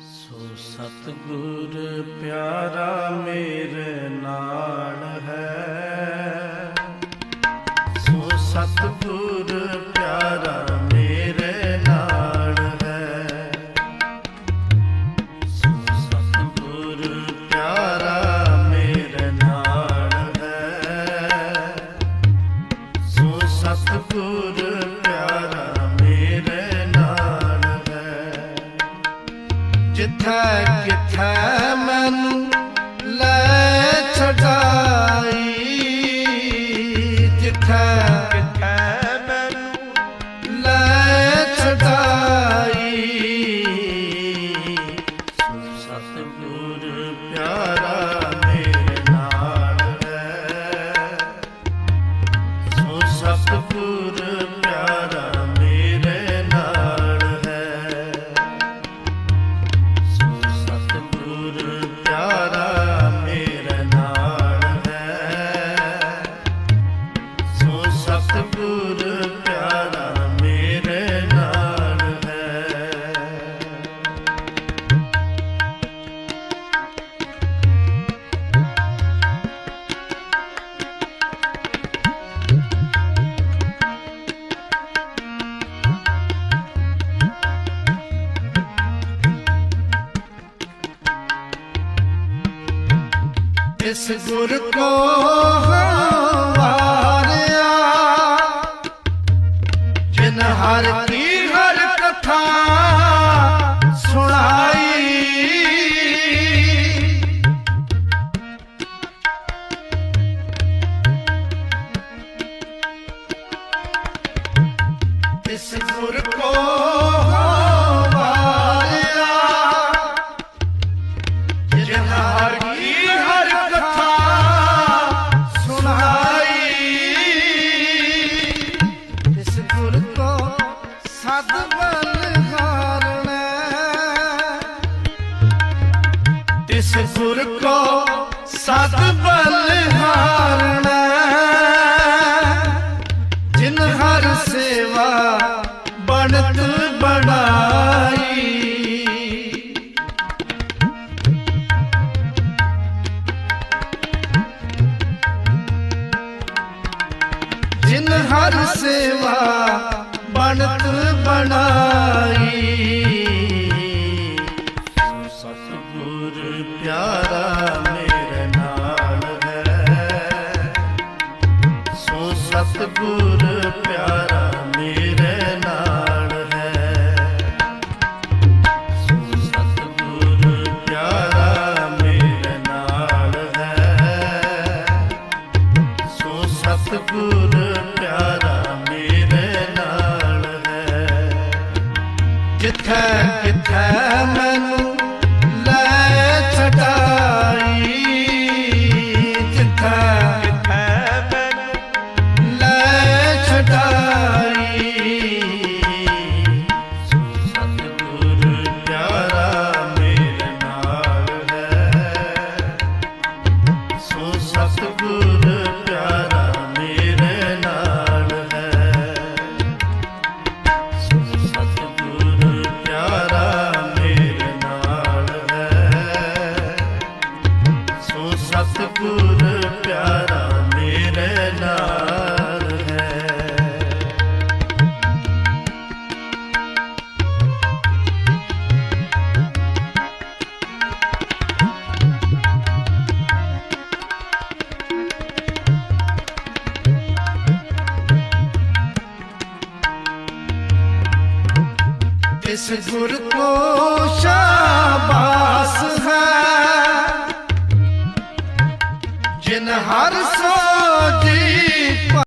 ਸੋ ਸਤਿਗੁਰ ਪਿਆਰਾ ਮੇਰੇ ਨਾਲ ਹੈ। ਸੋ ਸਤਿਗੁਰ ਪਿਆਰਾ ਮੇਰੇ ਨਾਲ ਹੈ। ਸੋ ਸਤਿਗੁਰ ਜਿੱਥੈ ਕਿਥੈ ਮੈਨੂੰ। ਇਸ ਗੁਰ ਕੋ ਵਾਰਿਆ, ਜਿਨ ਹਰ ਕੀ ਹਰ ਕਥਾ ਸੁਣਾਈ। ਇਸ ਗੁਰ ਕੋ ਵਾਰਿਆ, ਜਿਨ ਹਰ ਸਦ ਬਲਹਾਰਣਾ ਇਸ ਗੁਰ ਕੋ ਸਦ ਬਲਹਾਰਣਾ ਜਿਨ ਹਰ ਸੇਵਾ ਬਣਤ ਬਣਾਈ। ਜਿਨ ਹਰ ਸੇਵਾ ਬਣਤ ਬਣਾਈ। ਸੋ ਸਤਿਗੁਰ ਪਿਆਰਾ ਮੇਰੇ ਨਾਲ ਹੈ। ਸੋ ਸਤਿਗੁਰ ਪਿਆਰਾ ਮੇਰੇ ਇਸ ਗੁਰ ਕੋ ਸ਼ਾਬਾਸ